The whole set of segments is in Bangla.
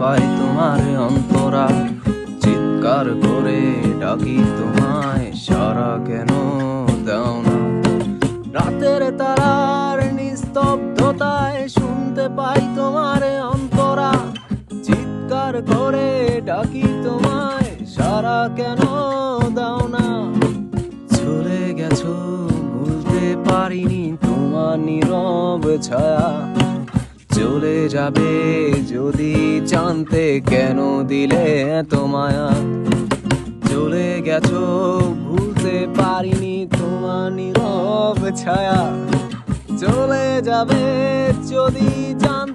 পাই তোমার অন্তরা। চিৎকার করে ডাকি তোমায়, সারা কেন দাও না? রাতের তারার নিস্তব্ধতায় শুনতে পাই তোমার অন্তরা। চিৎকার করে ডাকি তোমায়, সারা কেন দাও না? চলে গেছো, ভুলতে পারিনি তোমার নীরব ছায়া। চলে যাবে যদি জানতে কেন দিলে এত মায়া? চলে গেছো, ভুলতে পারিনি তোমার নীরব ছায়া। চলে যাবে যদি জানতে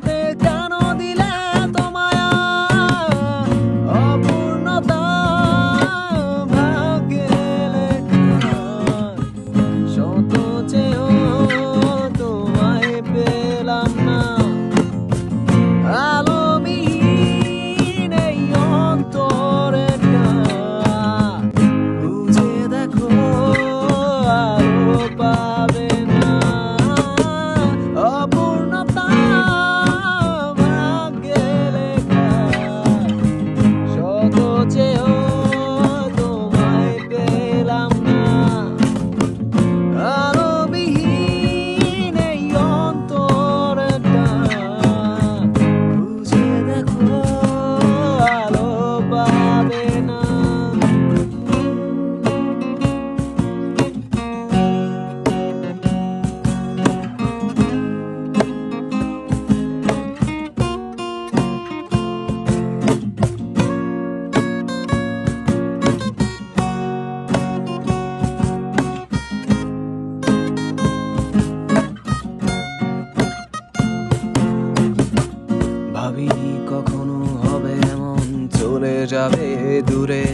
ভাবিনি কখনো হবে এমন, চলে যাবে দূরে।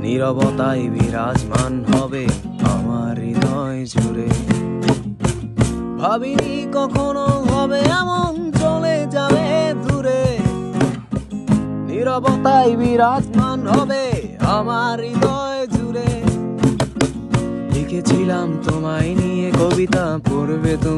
নীরবতাই বিরাজমান হবে আমার হৃদয় জুড়ে। ভাবিনি কখনো হবে এমন, চলে যাবে দূরে। নীরবতাই বিরাজমান হবে আমার হৃদয় জুড়ে। লিখেছিলাম তোমায় নিয়ে কবিতা পড়বে তুমি।